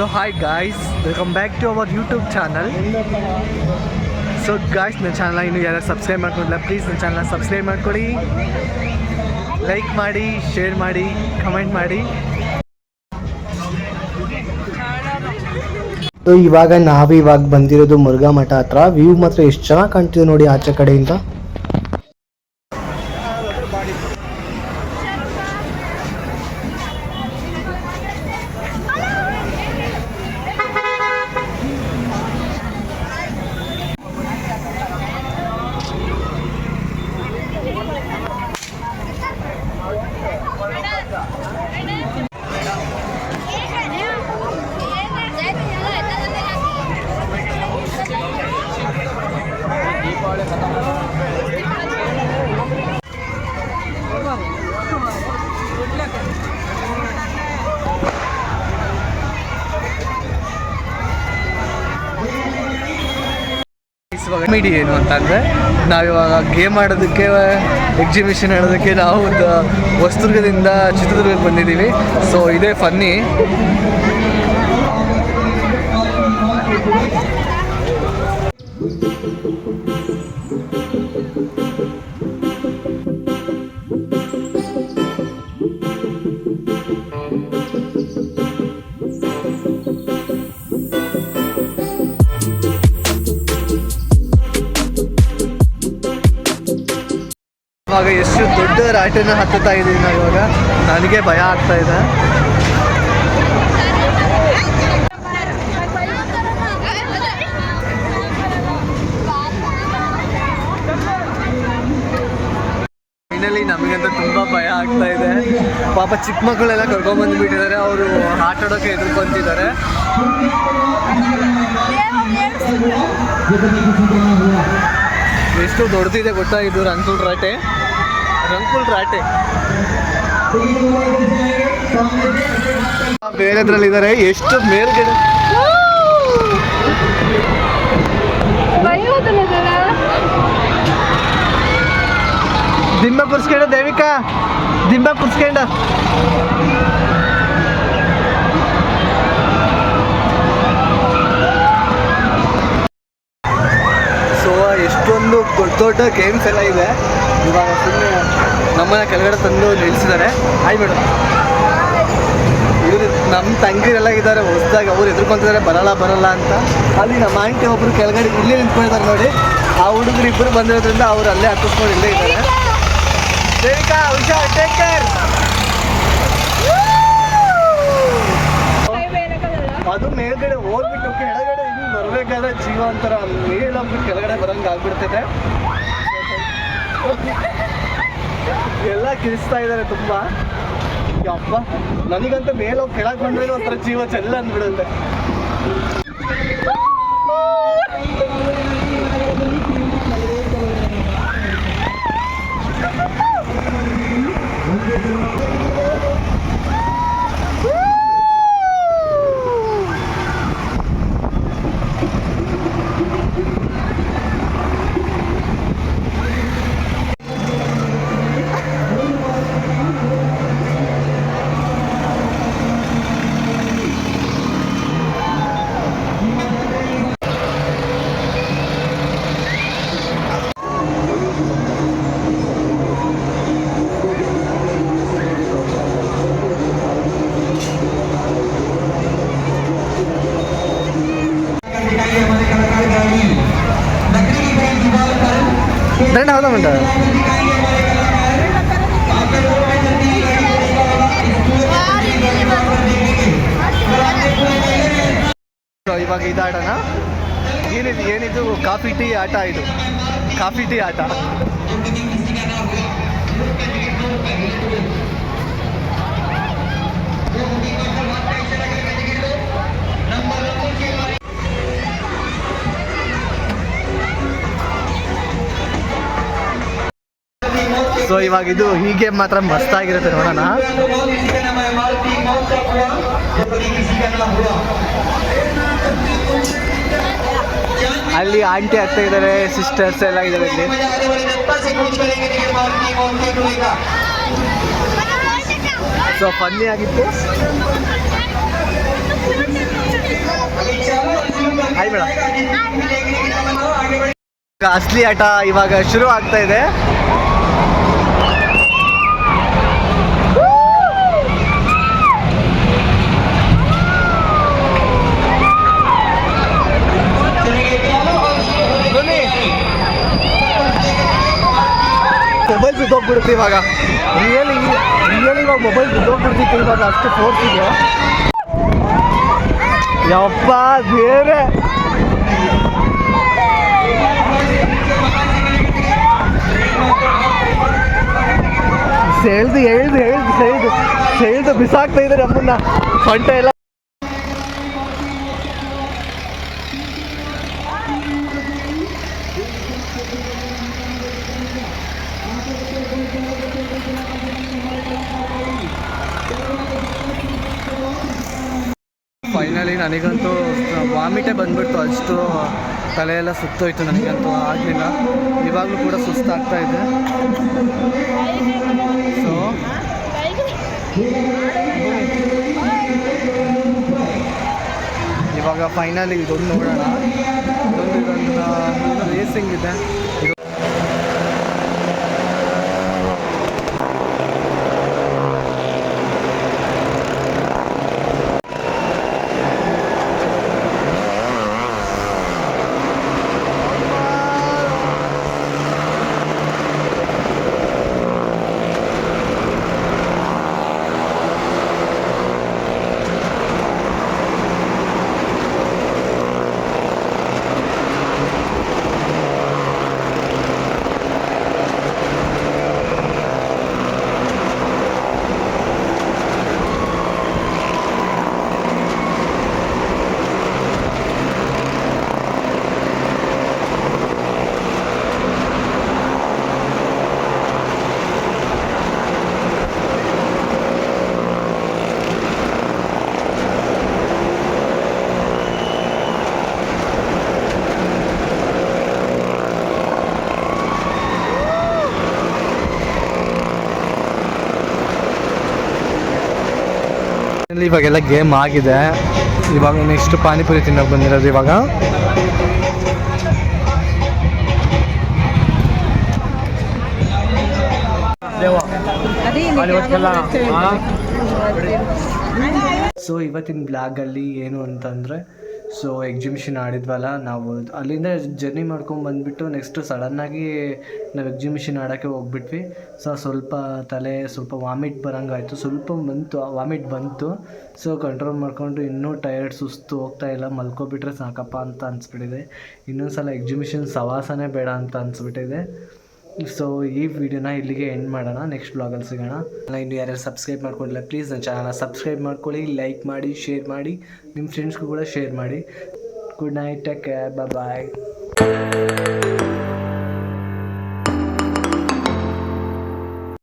So hi guys welcome back to our YouTube channel so guys ನನ್ನ channel ಇನ್ನು ಯಾರು subscribe ಮಾಡ್ಕೊಂಡಿಲ್ಲ please ನನ್ನ ಚಾನಲ್ ಸಬ್ಸ್ಕ್ರೈಬ್ ಮಾಡ್ಕೊಳ್ಳಿ. ಲೈಕ್ ಮಾಡಿ ಶೇರ್ ಮಾಡಿ ಕಮೆಂಟ್ ಮಾಡಿ. ಸೊ ಇವಾಗ ನಾವು ಇವಾಗ ಬಂದಿರೋದು ಮುರುಘಾ ಮಠ ಹತ್ರ. ವ್ಯೂ ಮಾತ್ರ ಎಷ್ಟು ಚೆನ್ನಾಗಿ ಕಾಣ್ತಿದೆ ನೋಡಿ ಆಚೆ ಕಡೆಯಿಂದ. ಮೀಡಿ ಏನು ಅಂತಂದರೆ ನಾವಿವಾಗ ಗೇಮ್ ಆಡೋದಕ್ಕೆ ಎಕ್ಸಿಬಿಷನ್ ಆಡೋದಕ್ಕೆ ನಾವು ಒಂದು ಹೊಸದುರ್ಗದಿಂದ ಚಿತ್ರದುರ್ಗಕ್ಕೆ ಬಂದಿದ್ದೀವಿ. ಸೊ ಇದೇ ಫನ್ನಿ ಇವಾಗ ಎಷ್ಟು ದೊಡ್ಡ ರಾಟೆನ ಹತ್ತುತ್ತಾ ಇದ್ದೀನಿ ನಾವು ಇವಾಗ. ನನಗೆ ಭಯ ಆಗ್ತಾ ಇದೆ. ಫೈನಲಿ ನಮಗಂತೂ ತುಂಬ ಭಯ ಆಗ್ತಾ ಇದೆ. ಪಾಪ ಚಿಕ್ಕ ಮಕ್ಕಳೆಲ್ಲ ಕರ್ಕೊಂಡ್ಬಂದು ಬಿಟ್ಟಿದ್ದಾರೆ ಅವರು ಆಟ ಆಡೋಕೆ ಎದುರ್ಕೊಂತಿದ್ದಾರೆ. ಎಷ್ಟು ದೊಡ್ಡದಿದೆ ಗೊತ್ತಾ ಇದು ರಾಟೆ ರಂಕುಲ್ ರಾಟೆ. ಬೇರೆದ್ರಲ್ಲಿ ಇದ್ದಾರೆ ಎಷ್ಟು ಮೇಲ್ಗಡೆ? ದಿಂಬ ಕುರ್ಸ್ಕೊಂಡ ದೇವಿಕಾ ದಿಂಬ ಕುರ್ಸ್ಕೊಂಡ. ಸೊ ಎಷ್ಟೊಂದು ದೊಡ್ಡ ದೊಡ್ಡ ಗೇಮ್ಸ್ ಎಲ್ಲ ಇದೆ. ಇವಾಗ ಸುಮ್ಮನೆ ನಮ್ಮನ್ನ ಕೆಳಗಡೆ ತಂದು ನಿಲ್ಲಿಸಿದ್ದಾರೆ. ಹಾಯ್ ಮೇಡಮ್ ಇವರು ನಮ್ಮ ತಂಗಿರೆಲ್ಲ ಇದ್ದಾರೆ, ಹೊಸದಾಗಿ ಅವ್ರು ಎದುರ್ಕೊಂತಿದ್ದಾರೆ ಬರಲ್ಲ ಬರಲ್ಲ ಅಂತ. ಅಲ್ಲಿ ನಮ್ಮ ಆಂಟಿ ಒಬ್ರು ಕೆಳಗಡೆ ಇಲ್ಲೇ ನಿಂತ್ಕೊಂಡಿದ್ದಾರೆ ನೋಡಿ. ಆ ಹುಡುಗರು ಇಬ್ಬರು ಬಂದಿರೋದ್ರಿಂದ ಅವ್ರು ಅಲ್ಲೇ ಹತ್ತಿಸ್ಕೊಂಡು ಇಲ್ಲೇ ಇದ್ದಾರೆ. ಅದು ಮೇಲ್ಗಡೆ ಹೋಗ್ಬಿಟ್ಟು ಕೆಳಗಡೆ ಇನ್ನು ಬರ್ಬೇಕಾದ್ರೆ ಜೀವ ಅಂತಾರ ಮೇಲೊಬ್ರು ಕೆಳಗಡೆ ಬರಂಗ್ ಎಲ್ಲ ಕಿರಿಸ್ತಾ ಇದ್ದಾರೆ ತುಂಬಾ. ಯಪ್ಪ ನನಗಂತೂ ಮೇಲೋಗಿ ಕೆಳಗೆ ಬಂದ್ರೆ ಒಂಥರ ಜೀವ ಚೆಲ್ಲ ಅಂದ್ಬಿಡುತ್ತೆ. ಇವಾಗ ಇದಾಡೋಣ. ಏನಿದು ಏನಿದು? ಕಾಫಿ ಟೀ ಆಟ ಇದು. ಕಾಫಿ ಟೀ ಆಟ. ಸೊ ಇವಾಗ ಇದು ಹೀಗೆ ಮಾತ್ರ ಮಸ್ತಾಗಿರುತ್ತೆ ನೋಡೋಣ. ಅಲ್ಲಿ ಆಂಟಿ ಅತ್ತ ಇದ್ದಾರೆ ಸಿಸ್ಟರ್ಸ್ ಎಲ್ಲ ಇದ್ದಾರೆ ಇಲ್ಲಿ. ಸೊ ಫನ್ನಿ ಆಗಿತ್ತು. ಹಾಯ್ ಮೇಡಮ್ ಅಸಲಿ ಆಟ ಇವಾಗ ಶುರು ಆಗ್ತಾ ಇದೆ. ಬಿದ್ದೋಗ್ಬಿಡುತ್ತೆ ಇವಾಗ. ರಿಯಲಿ ರಿಯಲಿ ಇವಾಗ ಮೊಬೈಲ್ ಬಿದ್ದೋಗ್ಬಿಡ್ತಿತ್ತು ಇವಾಗ ಅಷ್ಟು ಫೋರ್ಸ್ ಇದೆ. ಯಪ್ಪ ಬೇರೆ ಸೆಳ್ದು ಎಳ್ದು ಎಳ್ದು ಸೆಳ್ದು ಸೆಳ್ದು ಬಿಸಾಕ್ತಾ ಇದ್ದಾರೆ ನಮ್ಮನ್ನ ಸೊಂಟ ಎಲ್ಲ ಫೈನಲಿ ನನಗಂತೂ ವಾಮಿಟೇ ಬಂದ್ಬಿಡ್ತು. ಅಷ್ಟು ತಲೆಯೆಲ್ಲ ಸುತ್ತೋಯ್ತು ನನಗಂತೂ ಆಗಲಿಲ್ಲ. ಇವಾಗಲೂ ಕೂಡ ಸುಸ್ತಾಗ್ತಾ ಇದೆ. ಸೊ ಇವಾಗ ಫೈನಲಿ ಇದೊಂದು ನೋಡೋಣ. ಇದೊಂದು ಇದೊಂದು ರೇಸಿಂಗ್ ಇದೆ ಇದು ಇಲ್ಲಿ ಇವಾಗೆಲ್ಲ ಗೇಮ್ ಆಗಿದೆ. ಇವಾಗ ನೆಕ್ಸ್ಟ್ ಪಾನಿಪುರಿ ತಿನ್ನೋಕೆ ಬಂದಿರೋದು ಇವಾಗ. ಸೊ ಇವತ್ತಿನ ಬ್ಲಾಗಲ್ಲಿ ಏನು ಅಂತಂದರೆ ಸೊ ಎಕ್ಸಿಬಿಷನ್ ಆಡಿದ್ವಲ್ಲ, ನಾವು ಅಲ್ಲಿಂದ ಜರ್ನಿ ಮಾಡ್ಕೊಂಡು ಬಂದುಬಿಟ್ಟು ನೆಕ್ಸ್ಟು ಸಡನ್ನಾಗಿ ನಾವು ಎಕ್ಸಿಬಿಷನ್ ಆಡೋಕ್ಕೆ ಹೋಗ್ಬಿಟ್ವಿ. ಸೊ ಸ್ವಲ್ಪ ತಲೆ ಸ್ವಲ್ಪ ವಾಮಿಟ್ ಬರೋಂಗಾಯ್ತು. ಸ್ವಲ್ಪ ಬಂತು ವಾಮಿಟ್ ಬಂತು. ಸೊ ಕಂಟ್ರೋಲ್ ಮಾಡಿಕೊಂಡು ಇನ್ನೂ ಟಯರ್ಡ್ ಸುಸ್ತು ಹೋಗ್ತಾ ಇಲ್ಲ. ಮಲ್ಕೊಬಿಟ್ರೆ ಸಾಕಪ್ಪ ಅಂತ ಅನಿಸ್ಬಿಟ್ಟಿದೆ. ಇನ್ನೊಂದು ಸಲ ಎಕ್ಸಿಬಿಷನ್ ಸವಾಸನೇ ಬೇಡ ಅಂತ ಅನಿಸ್ಬಿಟ್ಟಿದೆ. ಸೊ ಈ ವಿಡಿಯೋನ ಇಲ್ಲಿಗೆ ಎಂಡ್ ಮಾಡೋಣ. ನೆಕ್ಸ್ಟ್ ಬ್ಲಾಗಲ್ಲಿ ಸಿಗೋಣ. ಇನ್ನು ಯಾರ್ಯಾರು ಸಬ್ಸ್ಕ್ರೈಬ್ ಮಾಡ್ಕೊಂಡಿಲ್ಲ ಪ್ಲೀಸ್ ನನ್ನ ಚಾನಲ್ನ ಸಬ್ಸ್ಕ್ರೈಬ್ ಮಾಡ್ಕೊಳ್ಳಿ ಲೈಕ್ ಮಾಡಿ ಶೇರ್ ಮಾಡಿ ನಿಮ್ಮ ಫ್ರೆಂಡ್ಸ್ಗೂ ಕೂಡ ಶೇರ್ ಮಾಡಿ. Good night take care bye